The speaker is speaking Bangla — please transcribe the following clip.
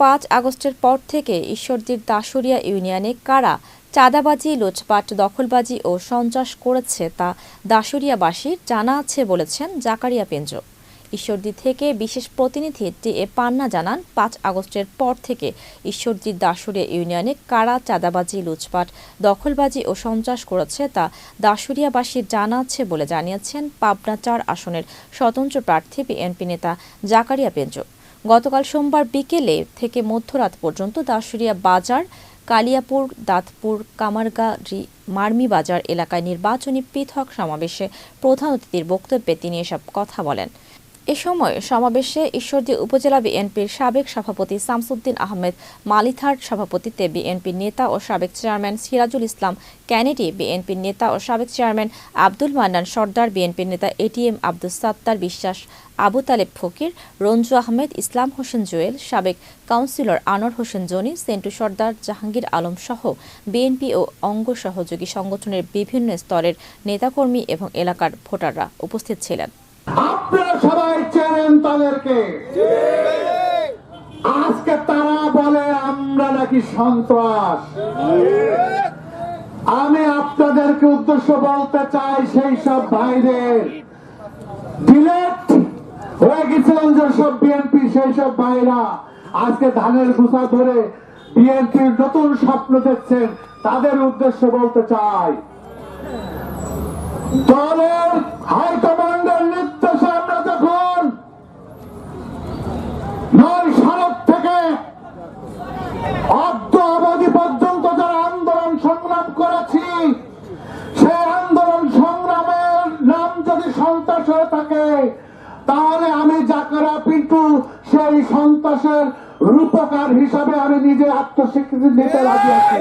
পাঁচ আগস্টের পর থেকে ঈশ্বরদীর দাসুরিয়া ইউনিয়নে কারা চাঁদাবাজি, লুটপাট, দখলবাজি ও সন্ত্রাস করেছে তা দাসুরিয়াবাসীর জানা আছে বলেছেন জাকারিয়া পেঞ্জ। ঈশ্বরদী থেকে বিশেষ প্রতিনিধি টি এ পান্না জানান, পাঁচ আগস্টের পর থেকে ঈশ্বরদীর দাসুরিয়া ইউনিয়নে কারা চাঁদাবাজি, লুটপাট, দখলবাজি ও সন্ত্রাস করেছে তা দাসুরিয়াবাসীর জানা আছে বলে জানিয়েছেন পাবনা চার আসনের স্বতন্ত্র প্রার্থী বিএনপি নেতা জাকারিয়া পেঞ্জ। গতকাল সোমবার বিকেলে থেকে মধ্যরাত পর্যন্ত দাসুরিয়া বাজার, কালিয়াপুর, দাঁতপুর, কামারগাড়ি, মার্মি বাজার এলাকায় নির্বাচনী পৃথক সমাবেশে প্রধান অতিথির বক্তব্যে তিনি এসব কথা বলেন। এ সময় সমাবেশে ঈশ্বরদী উপজেলা বিএনপির সাবেক সভাপতি শামসুদ্দিন আহমেদ, মালিথার সভাপতিত্বে বিএনপির নেতা ও সাবেক চেয়ারম্যান সিরাজুল ইসলাম, ক্যানেডি বিএনপির নেতা ও সাবেক চেয়ারম্যান আব্দুল মান্নান, সর্দার বিএনপির নেতা এটিএম আব্দুল সাত্তার বিশ্বাস, আবু তালেব ফকির, রঞ্জু আহমেদ, ইসলাম হোসেন জুয়েল, সাবেক কাউন্সিলর আনোয়ার হোসেন জনি, সেন্টু সর্দার জাহাঙ্গীর আলম সহ বিএনপি ও অঙ্গ সহযোগী সংগঠনের বিভিন্ন স্তরের নেতাকর্মী এবং এলাকার ভোটাররা উপস্থিত ছিলেন। আপনারা সবাই চেনেন তাদেরকে। আজকে তারা বলে, আমরা নাকি সন্ত্রাস। আমি আপনাদেরকে উদ্দেশ্য বলতে চাই সেই সব ভাইদের। হয়ে গেছিলেন যেসব বিএনপি সেই সব ভাইরা। আজকে ধানের গুছা ধরে বিএনপির নতুন স্বপ্ন দেখছেন। তাদের উদ্দেশ্য বলতে চাই, দলের হাইকমান্ডের সংগ্রাম করেছি। সে আন্দোলন সংগ্রামের নাম যদি সন্ত্রাস হয়ে থাকে, তাহলে আমি জাকারা পিন্টু সেই সন্ত্রাসের রূপকার হিসাবে আমি নিজে আত্মস্বীকৃতি নিতে রাজি আছি।